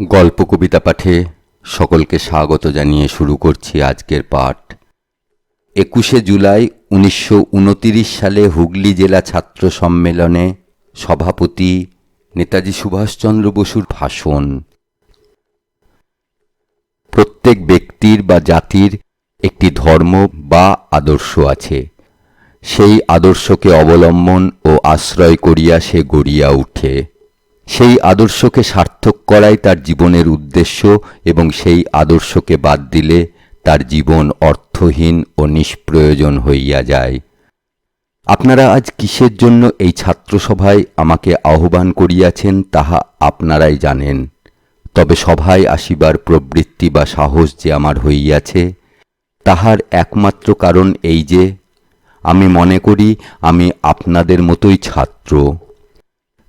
গল্প কবিতা পাঠে সকলকে স্বাগত জানিয়ে শুরু করছি আজকের পাঠ। একুশে জুলাই উনিশশো সালে হুগলি জেলা ছাত্র সম্মেলনে সভাপতি নেতাজি সুভাষচন্দ্র বসুর ভাষণ। প্রত্যেক ব্যক্তির বা জাতির একটি ধর্ম বা আদর্শ আছে। সেই আদর্শকে অবলম্বন ও আশ্রয় করিয়া সে গড়িয়া উঠে। সেই আদর্শকে সার্থক করাই তার জীবনের উদ্দেশ্য এবং সেই আদর্শকে বাদ দিলে তার জীবন অর্থহীন ও নিষ্প্রয়োজন হইয়া যায়। আপনারা আজ কিসের জন্য এই ছাত্রসভায় আমাকে আহ্বান করিয়াছেন তাহা আপনারাই জানেন। তবে সভায় আসিবার প্রবৃত্তি বা সাহস যে আমার হইয়াছে, তাহার একমাত্র কারণ এই যে, আমি মনে করি আমি আপনাদের মতোই ছাত্র।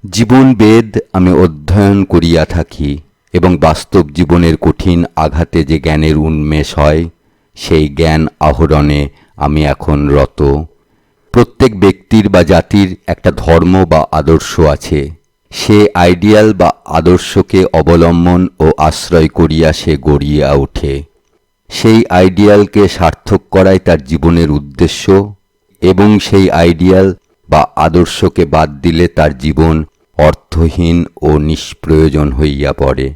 জীবন বেদ আমি অধ্যয়ন করিয়া থাকি এবং বাস্তব জীবনের কঠিন আঘাতে যে জ্ঞানের উন্মেষ হয়, সেই জ্ঞান আহরণে আমি এখন রত। প্রত্যেক ব্যক্তির বা জাতির একটা ধর্ম বা আদর্শ আছে। সে আইডিয়াল বা আদর্শকে অবলম্বন ও আশ্রয় করিয়া সে গড়িয়া ওঠে। সেই আইডিয়ালকে সার্থক করাই তার জীবনের উদ্দেশ্য এবং সেই আইডিয়াল বা আদর্শকে বাদ দিলে তার জীবন অর্থহীন ও নিষ্প্রয়োজন হইয়া পড়ে।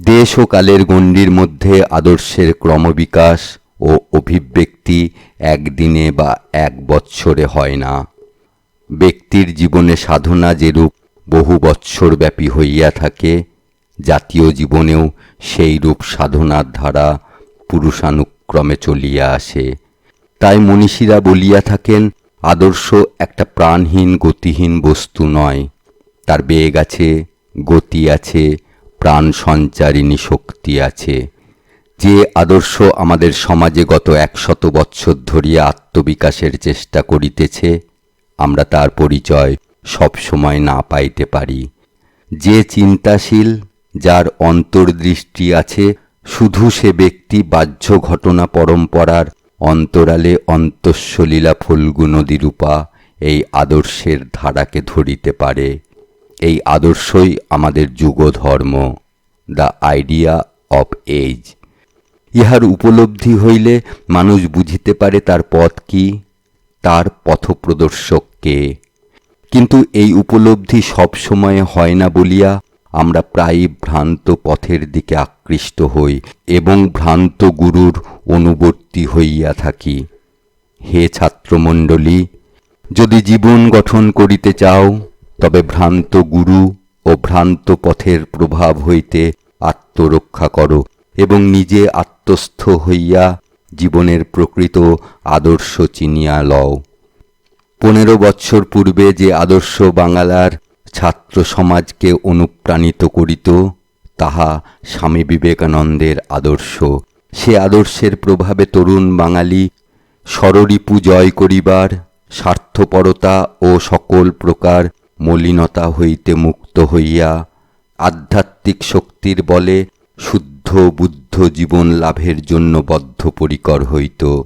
দেশ ও কালের গণ্ডির মধ্যে আদর্শের ক্রমবিকাশ ও অভিব্যক্তি একদিনে বা এক বৎসরে হয় না। ব্যক্তির জীবনে সাধনা যেরূপ বহু বৎসরব্যাপী হইয়া থাকে, জাতীয় জীবনেও সেই রূপ সাধনার ধারা পুরুষানুক্রমে চলিয়া আসে। তাই মনীষীরা বলিয়া থাকেন, আদর্শ একটা প্রাণহীন গতিহীন বস্তু নয়। তার বেগ আছে, গতি আছে, প্রাণ সঞ্চারিণী শক্তি আছে। যে আদর্শ আমাদের সমাজে গত একশত বৎসর ধরিয়া আত্মবিকাশের চেষ্টা করিতেছে, আমরা তার পরিচয় সবসময় না পাইতে পারি। যে চিন্তাশীল, যার অন্তর্দৃষ্টি আছে, শুধু সে ব্যক্তি বাহ্য ঘটনা পরম্পরার অন্তরালে অন্তঃসলীলা ফল্গু নদীরূপা এই আদর্শের ধারাকে ধরিতে পারে। এই আদর্শই আমাদের যুগধর্ম দ্য আইডিয়া অফ এজ ইহার উপলব্ধি হইলে মানুষ বুঝিতে পারে তার পথ কি, তার পথপ্রদর্শক কে। কিন্তু এই উপলব্ধি সব সময়ে হয় না বলিয়া আমরা প্রায়ই ভ্রান্ত পথের দিকে আকৃষ্ট হই এবং ভ্রান্ত গুরুর অনুবর্তী হইয়া থাকি। হে ছাত্রমণ্ডলী, যদি জীবন গঠন করিতে চাও তবে ভ্রান্ত গুরু ও ভ্রান্ত পথের প্রভাব হইতে আত্মরক্ষা করো এবং নিজে আত্মস্থ হইয়া জীবনের প্রকৃত আদর্শ চিনিয়া লও। পনেরো বৎসর পূর্বে যে আদর্শ বাঙালার ছাত্র সমাজকে অনুপ্রাণিত করিত, তাহা স্বামী বিবেকানন্দের আদর্শ। সে আদর্শের প্রভাবে তরুণ বাঙালি স্বররিপু জয় করিবার স্বার্থপরতা ও সকল প্রকার মলিনতা হইতে মুক্ত হইয়া আধ্যাত্মিক শক্তির বলে শুদ্ধ বুদ্ধ জীবন লাভের জন্য বদ্ধপরিকর হইত।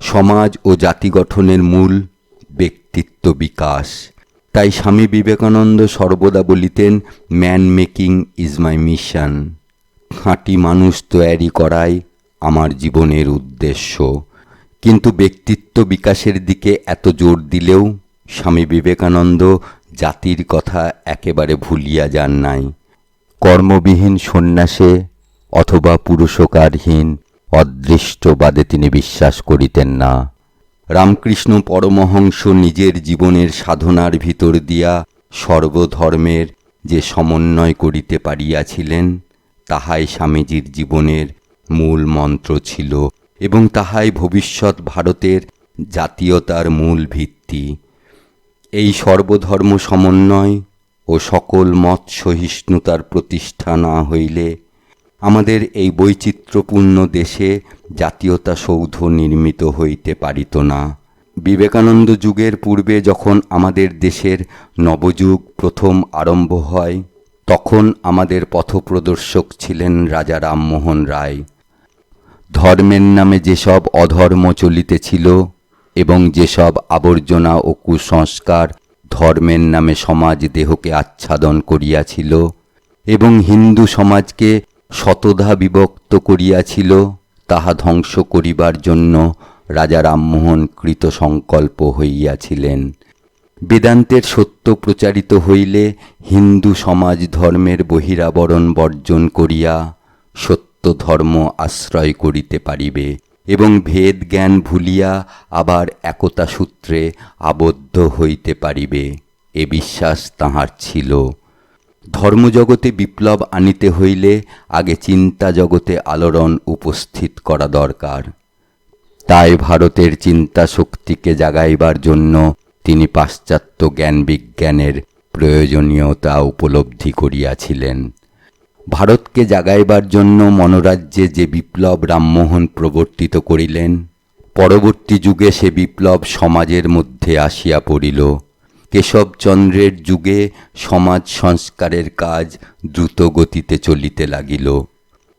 সমাজ ও জাতি গঠনের মূল ব্যক্তিত্ব বিকাশ। তাই স্বামী বিবেকানন্দ সর্বদা বলিতেন man making is my mission খাঁটি মানুষ তৈরি করাই আমার জীবনের উদ্দেশ্য। কিন্তু ব্যক্তিত্ব বিকাশের দিকে এত জোর দিলেও স্বামী বিবেকানন্দ জাতির কথা একেবারে ভুলিয়া যান নাই। কর্মবিহীন সন্ন্যাসে অথবা পুরুষকারহীন অদৃষ্টবাদে তিনি বিশ্বাস করিতেন না। রামকৃষ্ণ পরমহংস নিজের জীবনের সাধনার ভিতর দিয়া সর্বধর্মের যে সমন্বয় করিতে পারিয়াছিলেন, তাহাই স্বামীজির জীবনের মূল মন্ত্র ছিল এবং তাহাই ভবিষ্যৎ ভারতের জাতীয়তার মূল ভিত্তি। এই সর্বধর্ম সমন্বয় ও সকল মত সহিষ্ণুতার প্রতিষ্ঠা না হইলে আমাদের এই বৈচিত্র্যপূর্ণ দেশে জাতীয়তা সৌধ নির্মিত হইতে পারিত না। বিবেকানন্দ যুগের পূর্বে যখন আমাদের দেশের নবযুগ প্রথম আরম্ভ হয়, তখন আমাদের পথপ্রদর্শক ছিলেন রাজা রামমোহন রায়। ধর্মের নামে যেসব অধর্ম চলিতেছিল এবং যেসব আবর্জনা ও কুসংস্কার ধর্মের নামে সমাজ দেহকে আচ্ছাদন করিয়াছিল এবং হিন্দু সমাজকে শতধা বিভক্ত করিয়াছিল, তাহা ধ্বংস করিবার জন্য রাজা রামমোহন কৃত সংকল্প হইয়াছিলেন। বেদান্তের সত্য প্রচারিত হইলে হিন্দু সমাজ ধর্মের বহিরাবরণ বর্জন করিয়া সত্য ধর্ম আশ্রয় করিতে পারিবে। এবং ভেদ জ্ঞান ভুলিয়া আবার একতা সূত্রে আবদ্ধ হইতে পারিবে, এ বিশ্বাস তাহার ছিল। ধর্মজগতে বিপ্লব আনিতে হইলে আগে চিন্তা জগতে আলোড়ন উপস্থিত করা দরকার। তাই ভারতের চিন্তা শক্তিকে জাগাইবার জন্য তিনি পাশ্চাত্য জ্ঞান বিজ্ঞানের প্রয়োজনীয়তা উপলব্ধি করিয়াছিলেন। ভারতকে জাগাইবার জন্য মনোরাজ্যে যে বিপ্লব রামমোহন প্রবর্তিত করিলেন, পরবর্তী যুগে সে বিপ্লব সমাজের মধ্যে আসিয়া পড়িল। কেশবচন্দ্রের যুগে সমাজ সংস্কারের কাজ দ্রুত গতিতে চলিতে লাগিল।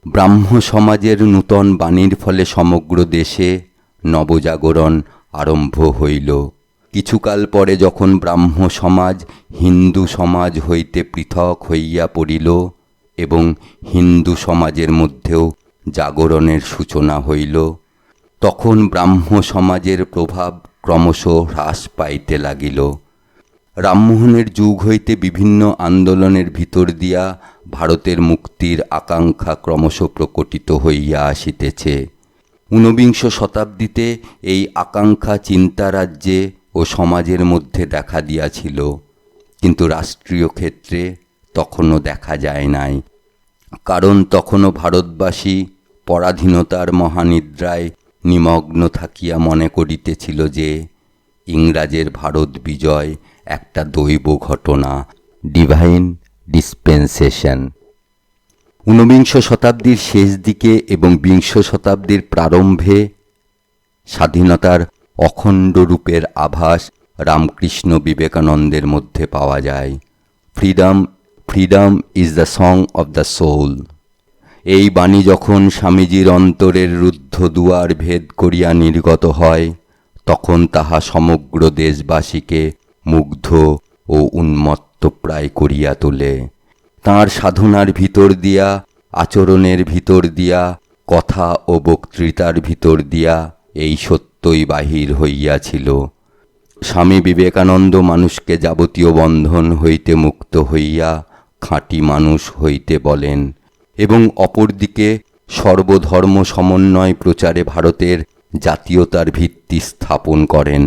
ব্রাহ্ম সমাজের নূতন বাণীর ফলে সমগ্র দেশে নবজাগরণ আরম্ভ হইল। কিছুকাল পরে যখন ব্রাহ্ম সমাজ, হিন্দু সমাজ হইতে পৃথক হইয়া পড়িল এবং হিন্দু সমাজের মধ্যেও জাগরণের সূচনা হইল। তখন ব্রাহ্ম সমাজের প্রভাব ক্রমশ হ্রাস পাইতে লাগিল। রামমোহনের যুগ হইতে বিভিন্ন আন্দোলনের ভিতর দিয়া ভারতের মুক্তির আকাঙ্ক্ষা ক্রমশ প্রকটিত হইয়া আসিতেছে। ঊনবিংশ শতাব্দীতে এই আকাঙ্ক্ষা চিন্তা রাজ্যে ও সমাজের মধ্যে দেখা দিয়াছিল। কিন্তু রাষ্ট্রীয় ক্ষেত্রে তখনও দেখা যায় নাই। কারণ তখনও ভারতবাসী পরাধীনতার মহানিদ্রায় নিমগ্ন থাকিয়া মনে করিতেছিল যে, ইংরাজের ভারত বিজয় একটা দৈব ঘটনা ডিভাইন ডিসপেন্সেশন ঊনবিংশ শতাব্দীর শেষ দিকে এবং বিংশ শতাব্দীর প্রারম্ভে স্বাধীনতার অখণ্ড রূপের আভাস রামকৃষ্ণ বিবেকানন্দের মধ্যে পাওয়া যায়। Freedom freedom is the song of the soul এই বাণী যখন স্বামীজির অন্তরের রুদ্ধ দুয়ার ভেদ করিয়া নির্গত হয়, তখন তাহা সমগ্র দেশবাসীকে মুগ্ধ ও উন্মত্ত প্রায় করিয়া তোলে। তাঁর সাধনার ভিতর দিয়া, আচরণের ভিতর দিয়া, কথা ও বক্তৃতার ভিতর দিয়া এই সত্যই বাহির হইয়াছিল। স্বামী বিবেকানন্দ মানুষকে যাবতীয় বন্ধন হইতে মুক্ত হইয়া খাঁটি মানুষ হইতে বলেন এবং অপরদিকে সর্বধর্ম সমন্বয় প্রচারে ভারতের জাতীয়তার ভিত্তি স্থাপন করেন।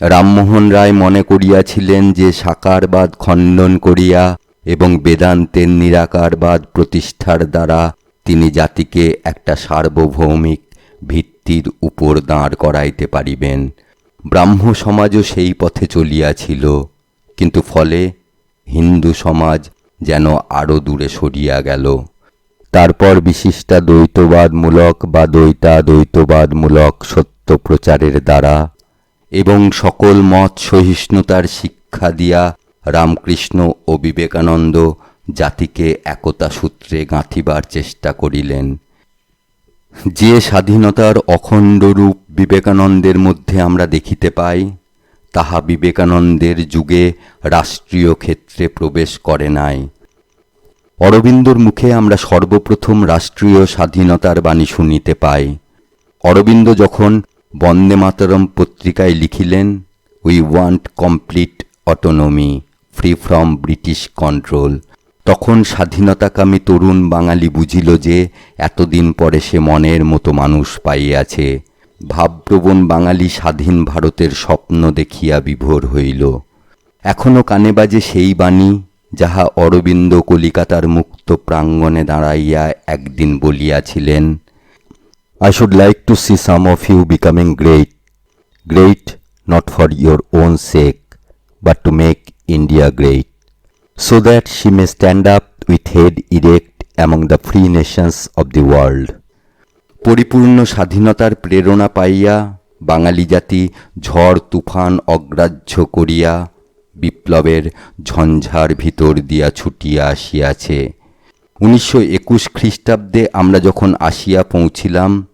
রামমোহন রায় মনে করিয়াছিলেন যে সাকারবাদ খণ্ডন করিয়া এবং বেদান্তের নিরাকারবাদ প্রতিষ্ঠার দ্বারা তিনি জাতিকে একটা সার্বভৌমিক ভিত্তির উপর দাঁড় করাইতে পারিবেন। ব্রাহ্ম সমাজও সেই পথে চলিয়াছিল, কিন্তু ফলে হিন্দু সমাজ যেন আরও দূরে সরিয়া গেল। তারপর বিশিষ্টা দ্বৈতবাদমূলক বা দ্বৈতাদ্বৈতবাদমূলক সত্য প্রচারের দ্বারা এবং সকল মত সহিষ্ণুতার শিক্ষা দিয়া রামকৃষ্ণ ও বিবেকানন্দ জাতিকে একতা সূত্রে গাঁথিবার চেষ্টা করিলেন। যে স্বাধীনতার অখণ্ড রূপ বিবেকানন্দের মধ্যে আমরা দেখিতে পাই তাহা বিবেকানন্দের যুগে রাষ্ট্রীয় ক্ষেত্রে প্রবেশ করে নাই। অরবিন্দর মুখে আমরা সর্বপ্রথম রাষ্ট্রীয় স্বাধীনতার বাণী শুনিতে পাই। অরবিন্দ যখন বন্দে মাতরম পত্রিকায় লিখিলেন we want complete autonomy free from British control তখন স্বাধীনতাকামী তরুণ বাঙালি বুঝিল যে, এতদিন পরে সে মনের মতো মানুষ পাইয়াছে। ভাবপ্রবণ বাঙালি স্বাধীন ভারতের স্বপ্ন দেখিয়া বিভোর হইল। এখনও কানে বাজে সেই বাণী, যাহা অরবিন্দ কলিকাতার মুক্ত প্রাঙ্গণে দাঁড়াইয়া একদিন বলিয়াছিলেন I should like to see some of you becoming great great not for your own sake but to make India great so that she may stand up with head erect among the free nations of the world পরিপূর্ণ স্বাধীনতার প্রেরণা পাইয়া বাঙালি জাতি ঝড়, তুফান অগ্রাহ্য করিয়া বিপ্লবের ঝঞ্ঝার ভিতর দিয়া ছুটিয়া আসিয়াছে। উনিশশো একুশ খ্রিস্টাব্দে আমরা যখন আসিয়া পৌঁছিলাম,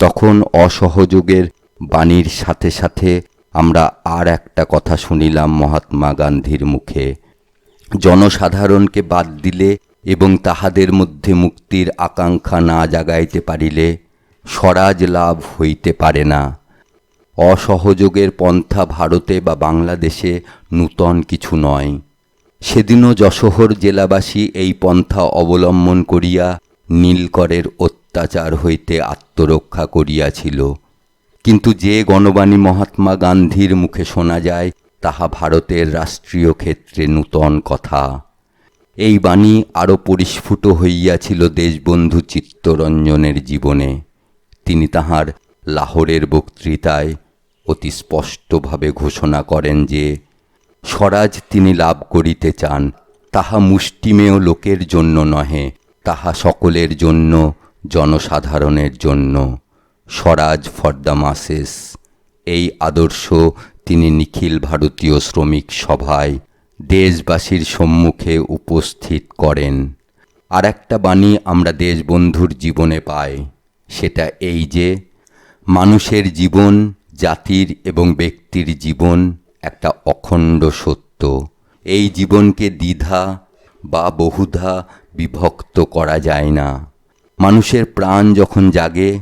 তখন অসহযোগের বাণীর সাথে সাথে আমরা আর একটা কথা শুনিলাম মহাত্মা গান্ধীর মুখে। জনসাধারণকে বাদ দিলে এবং তাহাদের মধ্যে মুক্তির আকাঙ্ক্ষা না জাগাইতে পারিলে স্বরাজ লাভ হইতে পারে না। অসহযোগের পন্থা ভারতে বা বাংলাদেশে নূতন কিছু নয়। সেদিনও যশোহর জেলাবাসী এই পন্থা অবলম্বন করিয়া নীলকরের অত্যাচার হইতে আত্মরক্ষা করিয়াছিল। কিন্তু যে গণবাণী মহাত্মা গান্ধীর মুখে শোনা যায়, তাহা ভারতের রাষ্ট্রীয় ক্ষেত্রে নূতন কথা। এই বাণী আরও পরিস্ফুট হইয়াছিল দেশবন্ধু চিত্তরঞ্জনের জীবনে। তিনি তাহার লাহোরের বক্তৃতায় অতি স্পষ্টভাবে ঘোষণা করেন যে, স্বরাজ তিনি লাভ করিতে চান, তাহা মুষ্টিমেয় লোকের জন্য নহে, তাহা সকলের জন্য, জনসাধারণের জন্য। Swaraj for the masses. এই আদর্শ তিনি নিখিল ভারতীয় শ্রমিক সভায় দেশবাসীর সম্মুখে উপস্থিত করেন। আর একটা বাণী আমরা দেশবন্ধুর জীবনে পাই। সেটা এই যে মানুষের জীবন, জাতির এবং ব্যক্তির জীবন একটা অখণ্ড সত্য। এই জীবনকে দ্বিধা বা বহুধা বিভক্ত করা যায় না। মানুষের প্রাণ যখন জাগে,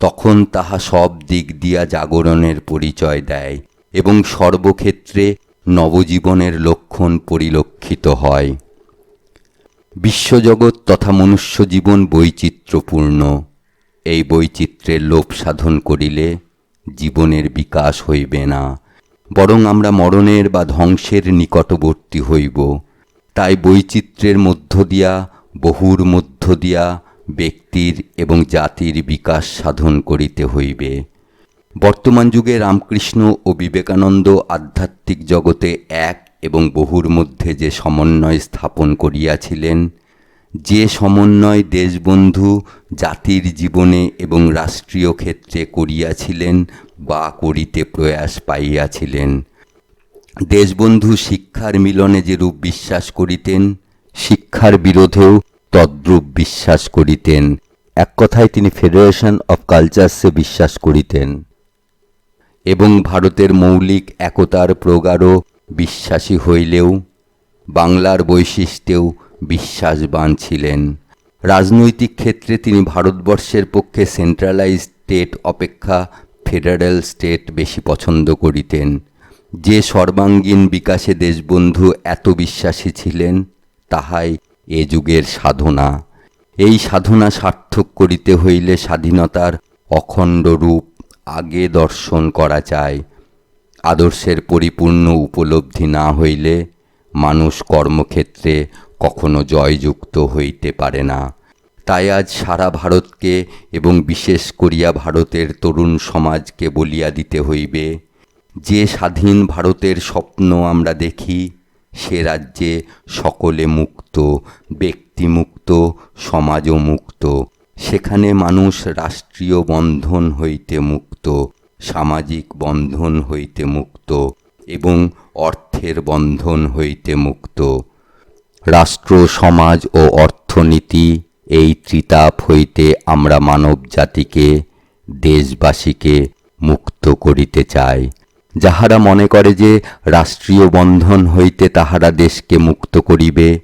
তখন তাহা সব দিক দিয়া জাগরণের পরিচয় দেয় এবং সর্বক্ষেত্রে নবজীবনের লক্ষণ পরিলক্ষিত হয়। বিশ্বজগৎ তথা মনুষ্য জীবন বৈচিত্র্যপূর্ণ। এই বৈচিত্র্যের লোপ সাধন করিলে জীবনের বিকাশ হইবে না। বরং আমরা মরণের বা ধ্বংসের নিকটবর্তী হইব। তাই বৈচিত্র্যের মধ্য দিয়া, বহুর মধ্য দিয়া ব্যক্তির এবং জাতির বিকাশ সাধন করিতে হইবে। বর্তমান যুগে রামকৃষ্ণ ও বিবেকানন্দ আধ্যাত্মিক জগতে এক এবং বহুর মধ্যে যে সমন্বয় স্থাপন করিয়াছিলেন যে সমন্বয় দেশবন্ধু, জাতির জীবনে এবং রাষ্ট্রীয় ক্ষেত্রে করিয়াছিলেন বা করিতে প্রয়াস পাইয়াছিলেন। দেশবন্ধু শিক্ষার মিলনে যেরূপ বিশ্বাস করিতেন, শিক্ষার বিরোধেও তদ্রূপ বিশ্বাস করিতেন। এক কথায় তিনি ফেডারেশন অব কালচার্সে বিশ্বাস করিতেন। এবং ভারতের মৌলিক একতার প্রগাঢ় বিশ্বাসী হইলেও, বাংলার বৈশিষ্ট্যেও বিশ্বাসবান ছিলেন। রাজনৈতিক ক্ষেত্রে তিনি ভারতবর্ষের পক্ষে সেন্ট্রালাইজ স্টেট অপেক্ষা ফেডারেল স্টেট বেশি পছন্দ করিতেন। যে সর্বাঙ্গীন বিকাশে দেশবন্ধু এত বিশ্বাসী ছিলেন, তাহাই এ যুগের সাধনা। এই সাধনা সার্থক করিতে হইলে স্বাধীনতার অখণ্ড রূপ আগে দর্শন করা চায় আদর্শের পরিপূর্ণ উপলব্ধি না হইলে মানুষ কর্মক্ষেত্রে কখনো জয়যুক্ত হইতে পারে না। তাই আজ সারা ভারতকে এবং বিশেষ করিয়া ভারতের তরুণ সমাজকে বলিয়া দিতে হইবে, যে স্বাধীন ভারতের স্বপ্ন আমরা দেখি, সে রাজ্যে সকলে মুক্ত, ব্যক্তিমুক্ত সমাজও মুক্ত সেখানে মানুষ রাষ্ট্রীয় বন্ধন হইতে মুক্ত, সামাজিক বন্ধন হইতে মুক্ত এবং অর্থের বন্ধন হইতে মুক্ত। রাষ্ট্র, সমাজ ও অর্থনীতি এই ত্রিতাপ হইতে আমরা মানব জাতিকে, দেশবাসীকে মুক্ত করিতে চাই। যাহারা মনে করে যে রাষ্ট্রীয় বন্ধন হইতে তাহারা দেশকে মুক্ত করিবে,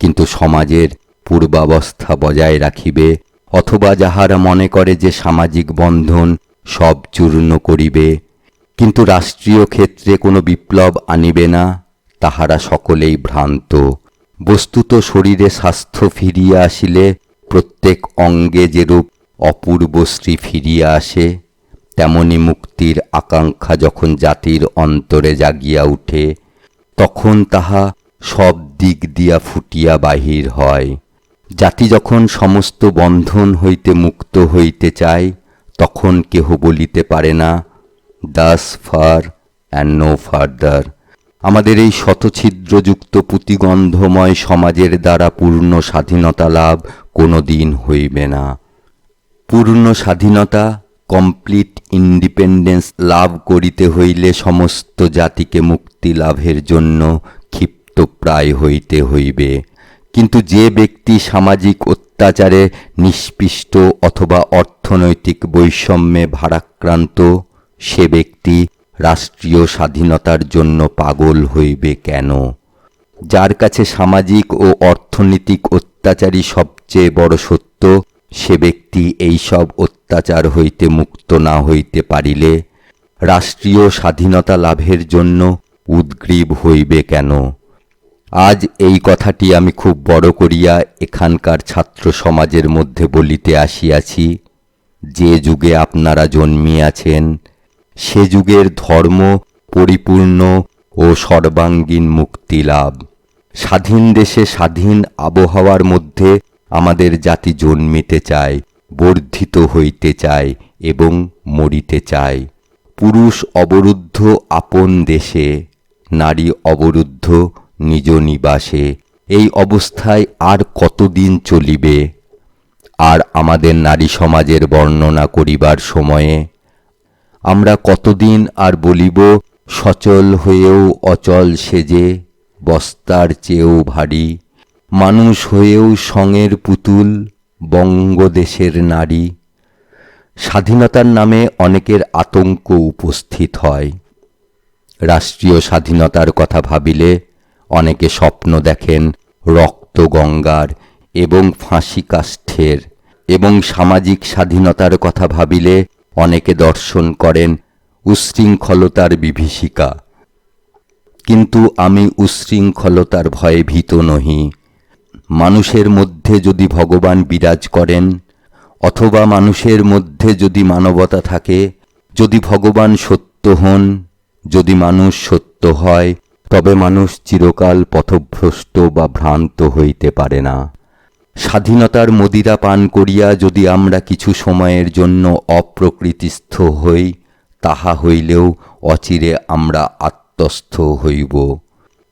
কিন্তু সমাজের পূর্বাবস্থা বজায় রাখিবে, অথবা যাহারা মনে করে যে সামাজিক বন্ধন সব চূর্ণ করিবে কিন্তু রাষ্ট্রীয় ক্ষেত্রে কোনো বিপ্লব আনিবে না, তাহারা সকলেই ভ্রান্ত। বস্তুত শরীরে স্বাস্থ্য ফিরিয়া আসিলে, প্রত্যেক অঙ্গে যেরূপ অপূর্ব শ্রী ফিরিয়া আসে, তেমনি মুক্তির আকাঙ্ক্ষা যখন জাতির অন্তরে জাগিয়া উঠে, তখন তাহা সব দিক দিয়া ফুটিয়া বাহির হয়। জাতি যখন সমস্ত বন্ধন হইতে মুক্ত হইতে চায়, তখন কেহ বলিতে পারে না thus far and no farther আমাদের এই শতছিদ্রযুক্ত পুঁতিগন্ধময় সমাজের দ্বারা পূর্ণ স্বাধীনতা লাভ কোনো দিন হইবে না। পূর্ণ স্বাধীনতা কমপ্লিট ইন্ডিপেন্ডেন্স লাভ করিতে হইলে সমস্ত জাতিকে মুক্তি লাভের জন্য ক্ষিপ্ত প্রায় হইতে হইবে। কিন্তু যে ব্যক্তি সামাজিক অত্যাচারে নিষ্পিষ্ট অথবা অর্থনৈতিক বৈষম্যে ভারাক্রান্ত সে ব্যক্তি রাষ্ট্রীয় স্বাধীনতার জন্য পাগল হইবে কেন? যার কাছে সামাজিক ও অর্থনৈতিক অত্যাচারই সবচেয়ে বড় সত্য, সে ব্যক্তি এই সব অত্যাচার হইতে মুক্ত না হইতে পারিলে রাষ্ট্রীয় স্বাধীনতা লাভের জন্য উদ্গ্রীব হইবে কেন? আজ এই কথাটি আমি খুব বড় করিয়া এখানকার ছাত্র সমাজের মধ্যে বলিতে আসিয়াছি, যে যুগে আপনারা জন্মিয়াছেন সে যুগের ধর্ম পরিপূর্ণ ও সর্বাঙ্গীন মুক্তি লাভ। স্বাধীন দেশে স্বাধীন আবহাওয়ার মধ্যে আমাদের জাতি জন্মিতে চায়, বর্ধিত হইতে চায় এবং মরিতে চায়। পুরুষ অবরুদ্ধ আপন দেশে, নারী অবরুদ্ধ নিজ নিবাসে। এই অবস্থায় আর কতদিন চলিবে? আর আমাদের নারী সমাজের বর্ণনা করিবার সময়ে আমরা কতদিন আর বলিব, সচল হয়েও অচল সেজে বস্তার চেয়েও ভারী। মানুষ হয়েও সঙের পুতুল, বঙ্গদেশের নারী। স্বাধীনতার নামে অনেকের আতঙ্ক উপস্থিত হয়। রাষ্ট্রীয় স্বাধীনতার কথা ভাবিলে অনেকে স্বপ্ন দেখেন রক্ত গঙ্গার এবং ফাঁসি কাষ্ঠের। এবং সামাজিক স্বাধীনতার কথা ভাবিলে অনেকে দর্শন করেন উচ্ছৃঙ্খলতার বিভীষিকা। কিন্তু আমি উচ্ছৃঙ্খলতার ভয়ে ভীত নহি। মানুষের মধ্যে যদি ভগবান বিরাজ করেন, অথবা মানুষের মধ্যে যদি মানবতা থাকে, যদি ভগবান সত্য হন, যদি মানুষ সত্য হয়, তবে মানুষ চিরকাল পথভ্রষ্ট বা ভ্রান্ত হইতে পারে না। স্বাধীনতার মদিরা পান করিয়া যদি আমরা কিছু সময়ের জন্য অপ্রকৃতিস্থ হই, তাহা হইলেও অচিরে আমরা আত্মস্থ হইব।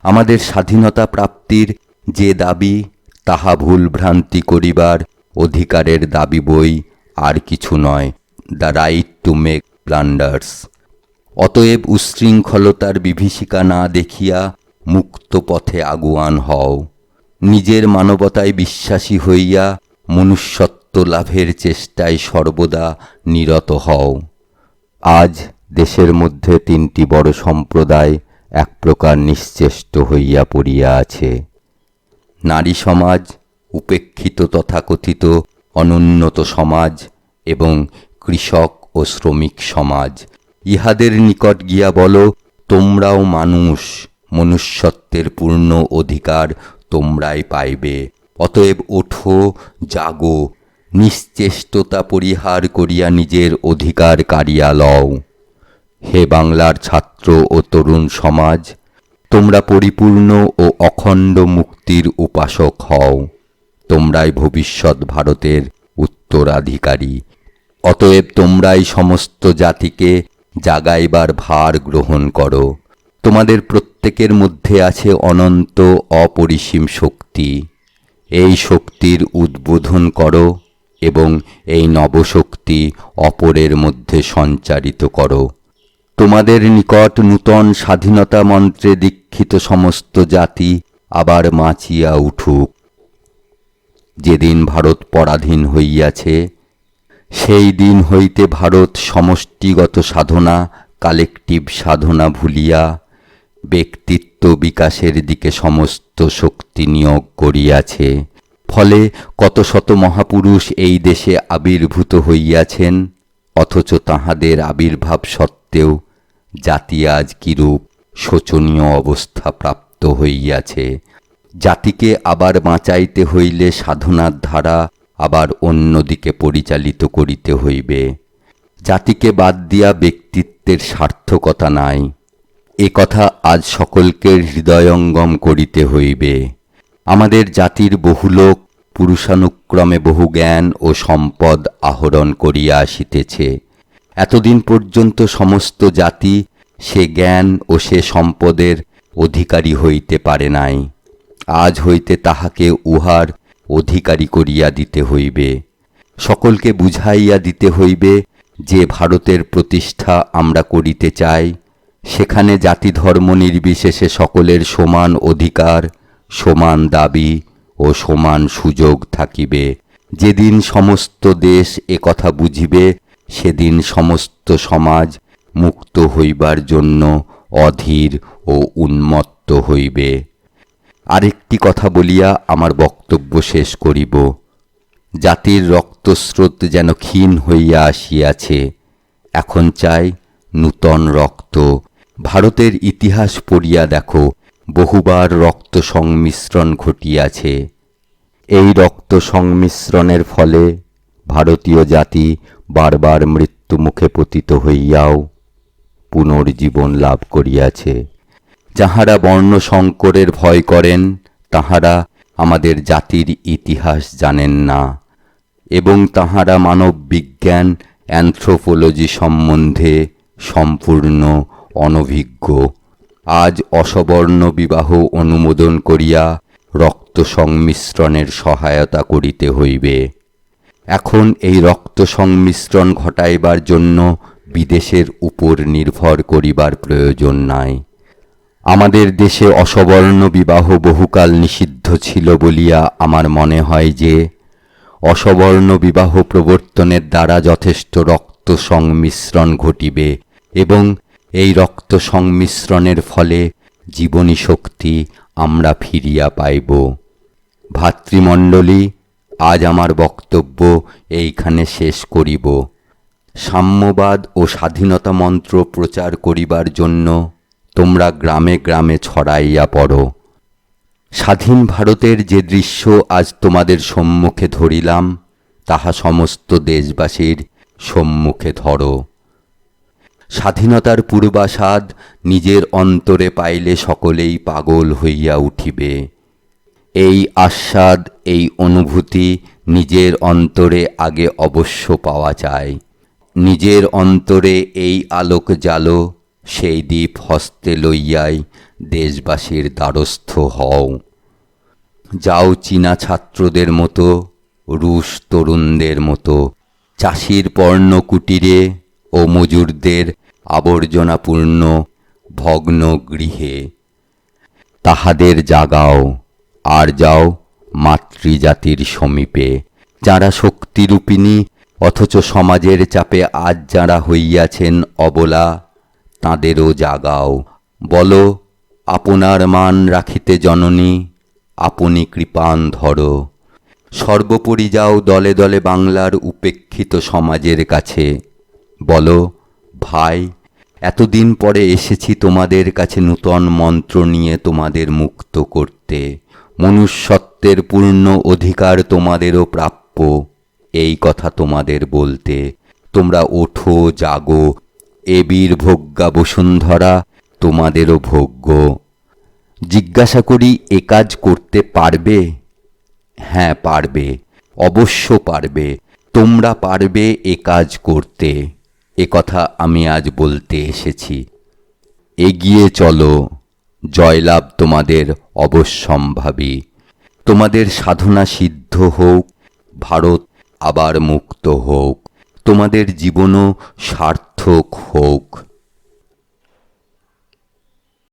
আমাদের স্বাধীনতা প্রাপ্তির যে দাবি, তাহা ভুলভ্রান্তি করিবার অধিকারের দাবি বই আর কিছু নয়, the right to make blunders. অতএব উচ্ছৃঙ্খলতার বিভীষিকা না দেখিয়া মুক্ত পথে আগুয়ান হও। নিজের মানবতায় বিশ্বাসী হইয়া মনুষ্যত্ব লাভের চেষ্টায় সর্বদা নিরত হও। আজ দেশের মধ্যে তিনটি বড় সম্প্রদায় এক প্রকার নিশ্চেষ্ট হইয়া পড়িয়া আছে। নারী সমাজ, উপেক্ষিত তথাকথিত অনুন্নত সমাজ এবং কৃষক ও শ্রমিক সমাজ, ইহাদের নিকট গিয়া বলো, তোমরাও মানুষ মনুষ্যত্বের পূর্ণ অধিকার তোমরাই পাইবে। অতএব ওঠো, জাগো, নিশ্চেষ্টতা পরিহার করিয়া নিজের অধিকার কারিয়া লও। হে বাংলার ছাত্র ও তরুণ সমাজ, তোমরা পরিপূর্ণ ও অখণ্ড মুক্তির উপাসক হও। তোমরাই ভবিষ্যৎ ভারতের উত্তরাধিকারী। অতএব তোমরাই সমস্ত জাতিকে জাগাইবার ভার গ্রহণ করো। তোমাদের প্রত্যেকের মধ্যে আছে অনন্ত অপরিসীম শক্তি। এই শক্তির উদ্বোধন করো এবং এই নবশক্তি অপরের মধ্যে সঞ্চারিত করো। তোমাদের নিকট নূতন স্বাধীনতা মন্ত্রে দীক্ষিত সমস্ত জাতি আবার মাচিয়া উঠুক। যেদিন ভারত পরাধীন হইয়াছে, সেই দিন হইতে ভারত সমষ্টিগত সাধনা কালেকটিভ সাধনা ভুলিয়া ব্যক্তিত্ব বিকাশের দিকে সমস্ত শক্তি নিয়োগ করিয়াছে। ফলে কত শত মহাপুরুষ এই দেশে আবির্ভূত হইয়াছেন, অথচ তাহাদের আবির্ভাব সত্ত্বেও জাতি আজ কিরূপ শোচনীয় অবস্থা প্রাপ্ত হইয়াছে। জাতিকে আবার বাঁচাইতে হইলে সাধনার ধারা আবার অন্যদিকে পরিচালিত করিতে হইবে। জাতিকে বাদ দিয়া ব্যক্তিত্বের সার্থকতা নাই। এ কথা আজ সকলকে হৃদয়ঙ্গম করিতে হইবে। আমাদের জাতির বহু লোক পুরুষানুক্রমে বহু জ্ঞান ও সম্পদ আহরণ করিয়া আসিতেছে। এতদিন পর্যন্ত সমস্ত জাতি সে জ্ঞান ও সে সম্পদের অধিকারী হইতে পারে নাই। আজ হইতে তাহাকে উহার অধিকারী করিয়া দিতে হইবে। সকলকে বুঝাইয়া দিতে হইবে যে ভারতের প্রতিষ্ঠা আমরা করিতে চাই সেখানে জাতি ধর্ম নির্বিশেষে সকলের সমান অধিকার, সমান দাবি ও সমান সুযোগ থাকিবে। যেদিন সমস্ত দেশ একথা বুঝিবে, সেদিন সমস্ত সমাজ মুক্ত হইবার জন্য অধীর ও উন্মত্ত হইবে। আরেকটি কথা বলিয়া আমার বক্তব্য শেষ করিব। জাতির রক্তস্রোত যেন ক্ষীণ হইয়া আসিয়াছে, এখন চাই নূতন রক্ত ভারতের ইতিহাস পড়িয়া দেখো, বহুবার রক্ত সংমিশ্রণ ঘটিয়াছে। এই রক্ত সংমিশ্রণের ফলে ভারতীয় জাতি বারবার মৃত্যুমুখে পতিত হইয়াও পুনর্জীবন লাভ করিয়াছে। যাহারা বর্ণ সংকরের ভয় করেন, তাহারা আমাদের জাতির ইতিহাস জানেন না এবং তাহারা মানব বিজ্ঞান অ্যানথ্রোপোলজি সম্বন্ধে সম্পূর্ণ অনভিজ্ঞ। আজ অসবর্ণ বিবাহ অনুমোদন করিয়া রক্ত সংমিশ্রণের সহায়তা করিতে হইবে। এখন এই রক্ত সংমিশ্রণ ঘটাইবার জন্য বিদেশের উপর নির্ভর করিবার প্রয়োজন নাই। আমাদের দেশে অসবর্ণ বিবাহ বহুকাল নিষিদ্ধ ছিল বলিয়া আমার মনে হয় যে, অসবর্ণ বিবাহ প্রবর্তনের দ্বারা যথেষ্ট রক্ত সংমিশ্রণ ঘটিবে এবং এই রক্ত সংমিশ্রণের ফলে জীবনী শক্তি আমরা ফিরিয়া পাইব। ভাতৃমণ্ডলী, আজ আমার বক্তব্য এইখানে শেষ করিব। সাম্যবাদ ও স্বাধীনতা মন্ত্র প্রচার করিবার জন্য তোমরা গ্রামে গ্রামে ছড়াইয়া পড়ো। স্বাধীন ভারতের যে দৃশ্য আজ তোমাদের সম্মুখে ধরিলাম, তাহা সমস্ত দেশবাসীর সম্মুখে ধরো। স্বাধীনতার পূর্বাসাদ নিজের অন্তরে পাইলে সকলেই পাগল হইয়া উঠিবে। এই আস্বাদ, এই অনুভূতি নিজের অন্তরে আগে অবশ্য পাওয়া যায়। নিজের অন্তরে এই আলোক জালো সেই দ্বীপ হস্তে লইয়াই দেশবাসীর দ্বারস্থ হও। যাও চীনা ছাত্রদের মতো, রুশ তরুণদের মতো, চাষির পর্ণ কুটিরে ও মজুরদের আবর্জনাপূর্ণ ভগ্ন গৃহে তাহাদের জাগাও, আর যাও মাতৃজাতির সমীপে। যারা শক্তিরূপিণী, অথচ সমাজের চাপে আজ যারা হইয়াছেন অবলা, তাঁদেরও জাগাও। বলো, আপনার মান রাখিতে জননী, আপনি কৃপান ধরো। সর্বোপরি যাও দলে দলে বাংলার উপেক্ষিত সমাজের কাছে। বলো, ভাই, এতদিন পরে এসেছি তোমাদের কাছে নূতন মন্ত্র নিয়ে তোমাদের মুক্ত করতে। মনুষ্যত্বের পূর্ণ অধিকার তোমাদেরও প্রাপ্য, এই কথা তোমাদের বলতে। তোমরা ওঠো, জাগো, এ বীর ভোগ্যা বসুন্ধরা, তোমাদেরও ভোগ্য। জিজ্ঞাসা করি, এ কাজ করতে পারবে? হ্যাঁ পারবে, অবশ্য পারবে। তোমরা পারবে এ কাজ করতে। এ কথা আমি আজ বলতে এসেছি। এগিয়ে চলো, জয়লাভ তোমাদের অবশ্যম্ভাবী। তোমাদের সাধনা সিদ্ধ হোক, ভারত আবার মুক্ত হোক। তোমাদের জীবনও সার্থক হোক।